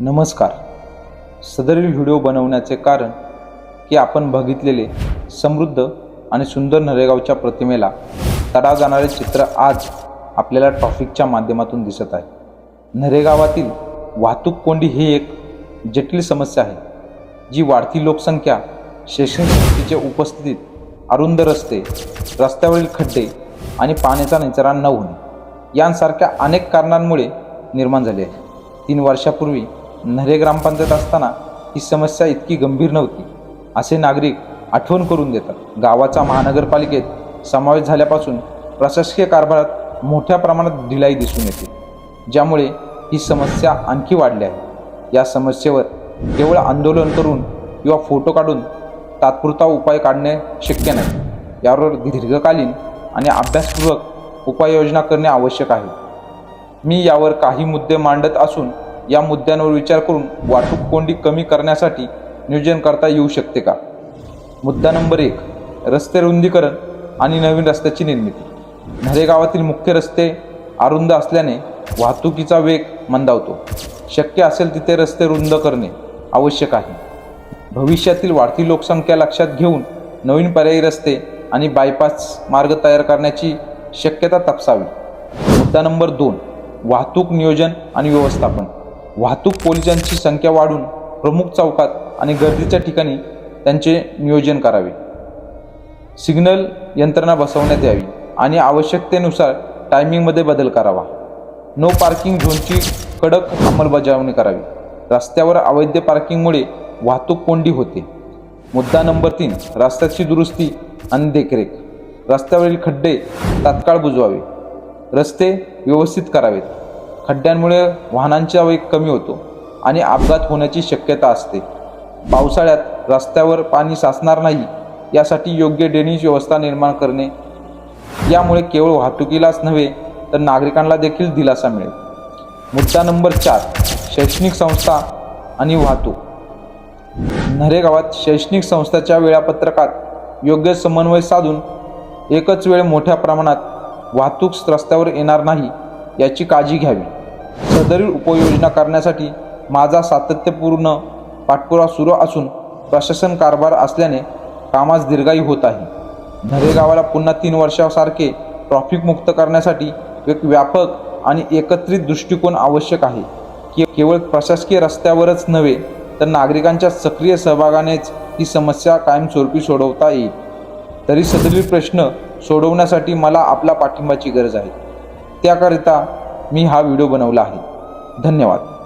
नमस्कार. सदरील व्हिडिओ बनवण्याचे कारण की आपण बघितलेले समृद्ध आणि सुंदर नरेगावच्या प्रतिमेला तडा जाणारे चित्र आज आपल्याला ट्रॉफिकच्या माध्यमातून दिसत आहे. नरेगावातील वाहतूक कोंडी ही एक जटिल समस्या आहे जी वाढती लोकसंख्या शैक्षणिक शक्तीच्या उपस्थितीत अरुंद रस्ते रस्त्यावरील खड्डे आणि पाण्याचा निचरा न होणे यांसारख्या अनेक कारणांमुळे निर्माण झाली आहे. तीन वर्षापूर्वी नरे ग्रामपंचायत असताना ही समस्या इतकी गंभीर नव्हती. असे नागरिक आठवण करून देतात. गावाचा महानगरपालिकेत समावेश झाल्यापासून प्रशासकीय कारभारात मोठ्या प्रमाणात ढिलाई दिसून येते. ज्यामुळे ही समस्या आणखी वाढली आहे. या समस्येवर केवळ आंदोलन करून किंवा फोटो काढून तात्पुरता उपाय काढणे शक्य नाही. यावर दीर्घकालीन आणि अभ्यासपूर्वक उपाययोजना करणे आवश्यक आहे. मी यावर काही मुद्दे मांडत असून या मुद्द्यांवर विचार करून वाहतूक कोंडी कमी करण्यासाठी नियोजन करता येऊ शकते का? मुद्दा नंबर एक रस्ते रुंदीकरण आणि नवीन रस्त्याची निर्मिती. नरे गावातील मुख्य रस्ते अरुंद असल्याने वाहतुकीचा वेग मंदावतो. शक्य असेल तिथे रस्ते रुंद करणे आवश्यक आहे. भविष्यातील वाढती लोकसंख्या लक्षात घेऊन नवीन पर्यायी रस्ते आणि बायपास मार्ग तयार करण्याची शक्यता तपासावी. मुद्दा नंबर दोन वाहतूक नियोजन आणि व्यवस्थापन. वाहतूक पोलिसांची संख्या वाढून प्रमुख चौकात आणि गर्दीच्या ठिकाणी त्यांचे नियोजन करावे. सिग्नल यंत्रणा बसवण्यात यावी आणि आवश्यकतेनुसार टायमिंगमध्ये बदल करावा. नो पार्किंग झोनची कडक अंमलबजावणी करावी. रस्त्यावर अवैध पार्किंगमुळे वाहतूक कोंडी होते. मुद्दा नंबर तीन रस्त्याची दुरुस्ती आणि देखरेख. रस्त्यावरील खड्डे तात्काळ बुजवावे. रस्ते व्यवस्थित करावेत. खड्ड्यांमुळे वाहनांचा वेग कमी होतो आणि अपघात होण्याची शक्यता असते. पावसाळ्यात रस्त्यावर पाणी साचणार नाही यासाठी योग्य ड्रेनेज व्यवस्था निर्माण करणे. यामुळे केवळ वाहतुकीलाच नव्हे तर नागरिकांना देखील दिलासा मिळेल. मुद्दा नंबर चार शैक्षणिक संस्था आणि वाहतूक. नरे गावात शैक्षणिक संस्थाच्या वेळापत्रकात योग्य समन्वय साधून एकच वेळ मोठ्या प्रमाणात वाहतूक रस्त्यावर येणार नाही याची काळजी घ्यावी. सदरील उपयोजना करण्यासाठी माझा सातत्यपूर्ण पाठपुरावा सुरू असून प्रशासन कारभार असल्याने कामास दीर्घाई होत आहे. नरेगावाला पुन्हा तीन वर्षासारखे ट्रॉफिक मुक्त करण्यासाठी एक व्यापक आणि एकत्रित दृष्टिकोन आवश्यक आहे. के केवळ प्रशासकीय रस्त्यावरच नव्हे तर नागरिकांच्या सक्रिय सहभागानेच ही समस्या कायमस्वरूपी सोडवता येईल. तरी सदरील प्रश्न सोडवण्यासाठी मला आपला पाठिंबाची गरज आहे. त्याकरिता मी हा व्हिडिओ बनवला आहे. धन्यवाद.